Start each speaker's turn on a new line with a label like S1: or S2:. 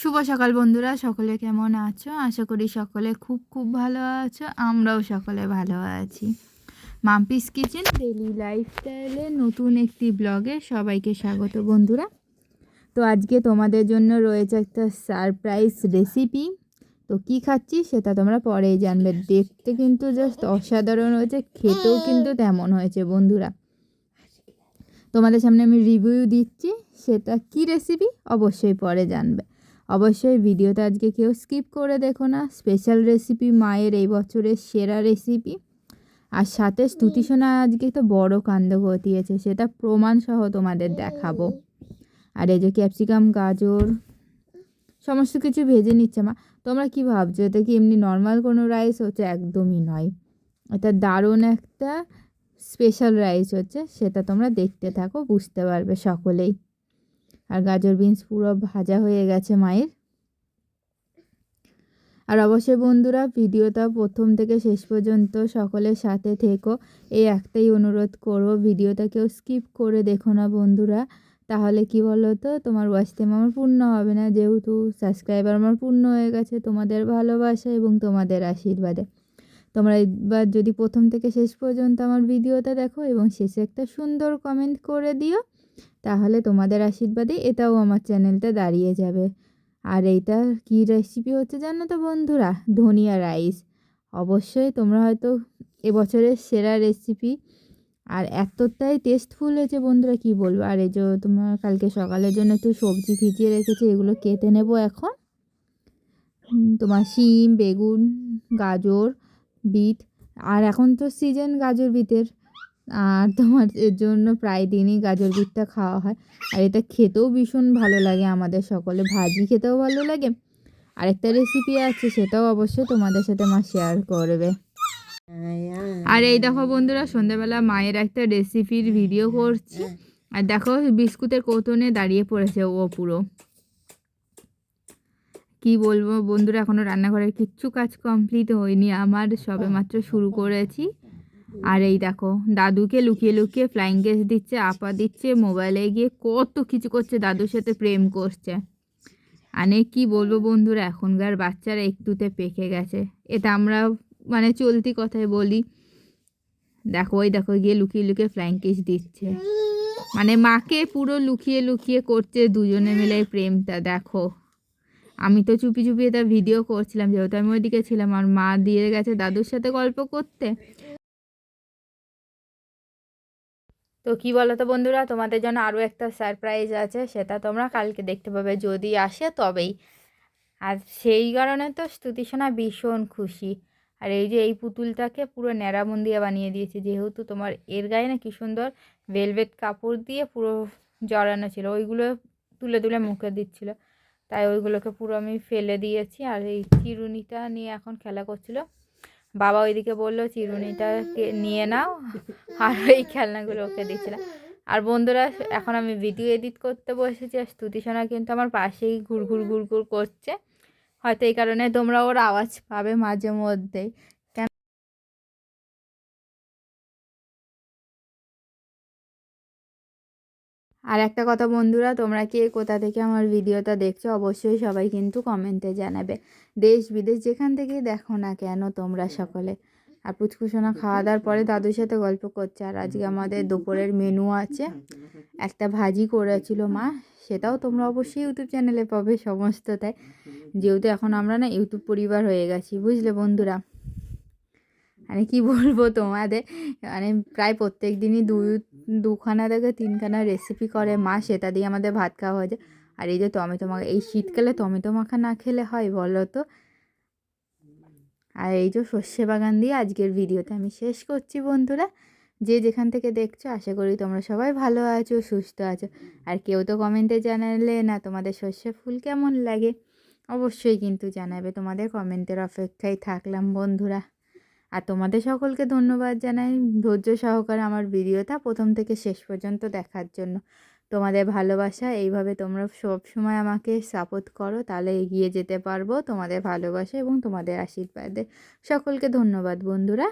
S1: শুভ সকাল বন্ধুরা, সকলে কেমন আছো? আশা করি সকলে খুব খুব ভালো আছো, আমরাও সকলে ভালো আছি। মাম্পিস কিচেন ডেলি লাইফস্টাইলে নতুন একটি ব্লগে সবাইকে স্বাগত বন্ধুরা। তো আজকে তোমাদের জন্য রয়েছে একটা সারপ্রাইজ রেসিপি। তো কি খাচ্ছি সেটা তোমরা পরেই জানবে। দেখতে কিন্তু জাস্ট অসাধারণ হয়েছে, খেতেও কিন্তু তেমন হয়েছে বন্ধুরা। তোমাদের সামনে আমি রিভিউ দিচ্ছি, সেটা কি রেসিপি অবশ্যই পরে জানবে। অবশ্যই ভিডিওটা আজকে কেউ স্কিপ করে দেখো না। স্পেশাল রেসিপি মায়ের এই বছরের সেরা রেসিপি। আর সাথে স্তুতিসোনা আজকে তো বড় কাণ্ড ঘটিয়েছে সেটা প্রমাণ সহ তোমাদের দেখাবো। আর এই যে ক্যাপসিকাম গাজর সমস্ত কিছু ভেজে নিচ্ছে মা। তোমরা কি ভাবছ এটা কি এমনি নর্মাল কোনো রাইস হচ্ছে একদমই নয়। এটা দারুণ একটা স্পেশাল রাইস হচ্ছে সেটা তোমরা দেখতে থাকো বুঝতে পারবে সকলেই। আর গাজর বিনস পুরো ভাজা হয়ে গেছে মায়ের। আর অবশ্যই বন্ধুরা, ভিডিওটা প্রথম থেকে শেষ পর্যন্ত সকলের সাথে থেকো। এই একটাই অনুরোধ করব, ভিডিওটা কেউ স্কিপ করে দেখো না বন্ধুরা। তাহলে কি বলো তো তোমার ওয়াচ টাইম আমার পূর্ণ হবে না। যেহেতু সাবস্ক্রাইবার আমার পূর্ণ হয়ে গেছে, তোমাদের ভালোবাসা এবং তোমাদের আশীর্বাদে। তোমরা এবার যদি প্রথম থেকে শেষ পর্যন্ত আমার ভিডিওটা দেখো এবং শেষে একটা সুন্দর কমেন্ট করে দিও। তাহলে তোমাদের আশীর্বাদে এটাও আমার চ্যানেলটা দাঁড়িয়ে যাবে। আর এইটা কী রেসিপি হচ্ছে জানো তো বন্ধুরা? ধনিয়া রাইস অবশ্যই তোমরা হয়তো এবছরের সেরা রেসিপি আর এতটাই টেস্টফুল হয়েছে বন্ধুরা, কি বলব? আর এই যে তোমার কালকে সকালের জন্য একটু সবজি ভিজিয়ে রেখেছি, এগুলো কেটে নেব এখন। তোমার শিম, বেগুন, গাজর, বিট। আর এখন তো সিজন গাজর, বিটের। আর তোমার এর জন্য প্রায় দিনই গাজর বিটটা খাওয়া হয়। আর এটা খেতেও ভীষণ ভালো লাগে আমাদের সকলে। ভাজি খেতেও ভালো লাগে। আরেকটা রেসিপি আছে, সেটাও অবশ্যই তোমাদের সাথে মা শেয়ার করবে। আর এই দেখো বন্ধুরা, সন্ধ্যাবেলা মায়ের একটা রেসিপির ভিডিও করছি। আর দেখো, বিস্কুটের কৌতনে দাঁড়িয়ে পড়েছে ও পুরো। কি বলব বন্ধুরা এখনও রান্নাঘরের কিচ্ছু কাজ কমপ্লিট হয়নি। আমার সবে মাত্র শুরু করেছি। আর এই দেখো, দাদুকে লুকিয়ে লুকিয়ে ফ্লাইং কেস দিচ্ছে, আপা দিচ্ছে মোবাইলে গিয়ে কত কিছু করছে, দাদুর সাথে প্রেম করছে। মানে কি বলব বন্ধুরা, এখনকার বাচ্চারা একটুতে পেকে গেছে। এটা আমরা মানে চলতি কথায় বলি। দেখো, ওই দেখো, গিয়ে লুকিয়ে লুকিয়ে ফ্লাইং কিস দিচ্ছে। মানে মাকে পুরো লুকিয়ে লুকিয়ে করছে, দুজনে মিলে প্রেমটা, দেখো। আমি তো চুপি চুপি এটা ভিডিও করছিলাম, যেহেতু আমি ওইদিকে ছিলাম, আর মা দিয়ে গেছে দাদুর সাথে গল্প করতে। তো কি বলো তো বন্ধুরা, তোমাদের জন্য আরও একটা সারপ্রাইজ আছে, সেটা তোমরা কালকে দেখতে পাবে, যদি আসে তবেই। আর সেই কারণে তো স্তুতি স্তুতিসোনা ভীষণ খুশি। আর এই যে এই পুতুলটাকে পুরো ন্যাড়ামন দিয়ে বানিয়ে দিয়েছে, যেহেতু তোমার এর গায়ে না কি সুন্দর ভেলভেট কাপড় দিয়ে পুরো জড়ানো ছিল, ওইগুলো তুলে তুলে মুখে দিচ্ছিল। তাই ওইগুলোকে পুরো আমি ফেলে দিয়েছি, আর এই চিরুনিটা নিয়ে এখন খেলা করছিল। বাবা ওইদিকে বলল, চিরুনিটাকে নিয়ে নাও। আর ওই খেলনাগুলো ওকে দিচ্ছিলাম। আর বন্ধুরা, এখন আমি ভিডিও এডিট করতে বসেছি আর স্তুতি সোনা কিন্তু আমার পাশেই ঘুরঘুর ঘুরঘুর করছে। হয়তো এই কারণে তোমরা ওর আওয়াজ পাবে মাঝে মধ্যেই। আর একটা কথা বন্ধুরা, তোমরা কে কোথা থেকে আমার ভিডিওটা দেখছ, অবশ্যই সবাই কিন্তু কমেন্টে জানাবে। দেশ বিদেশ যেখান থেকেই দেখো না কেন তোমরা সকলে। আর পুচকুসোনা খাওয়া দাওয়ার পরে দাদুর সাথে গল্প করছে, আর আজকে আমাদের দুপুরের মেনু আছে। একটা ভাজি করেছিল মা, সেটাও তোমরা অবশ্যই ইউটিউব চ্যানেলে পাবে, সমস্তটাই। যেহেতু এখন আমরা না ইউটিউব পরিবার হয়ে গেছি, বুঝলে বন্ধুরা? মানে কি বলব তোমাদের? মানে প্রায় প্রত্যেক দিনই দু, দুখানা থেকে তিনখানা রেসিপি করে মা, সেটা দিয়ে আমাদের ভাত খাওয়া হয়ে যায়। আর এই যে টমেটো মাখা এই শীতকালে টমেটো মাখা না খেলে হয় বলো তো? আর এই যে সর্ষে বাগান দিয়ে আজকের ভিডিওটা আমি শেষ করছি বন্ধুরা। যে যেখান থেকে দেখছ, আশা করি তোমরা সবাই ভালো আছো, সুস্থ আছো। আর কেউ তো কমেন্টে জানালে না তোমাদের সর্ষে ফুল কেমন লাগে? অবশ্যই কিন্তু জানাবে, তোমাদের কমেন্টের অপেক্ষায় থাকলাম বন্ধুরা। আর তোমাদের সকলকে ধন্যবাদ জানাই। ধৈর্য সহকারে আমার ভিডিওটা প্রথম থেকে শেষ পর্যন্ত দেখার জন্য। তোমাদের ভালোবাসা, এইভাবে তোমরা সব সময় আমাকে সাপোর্ট করো, তাহলে এগিয়ে যেতে পারব তোমাদের ভালোবাসা এবং তোমাদের আশীর্বাদে। সকলকে ধন্যবাদ বন্ধুরা।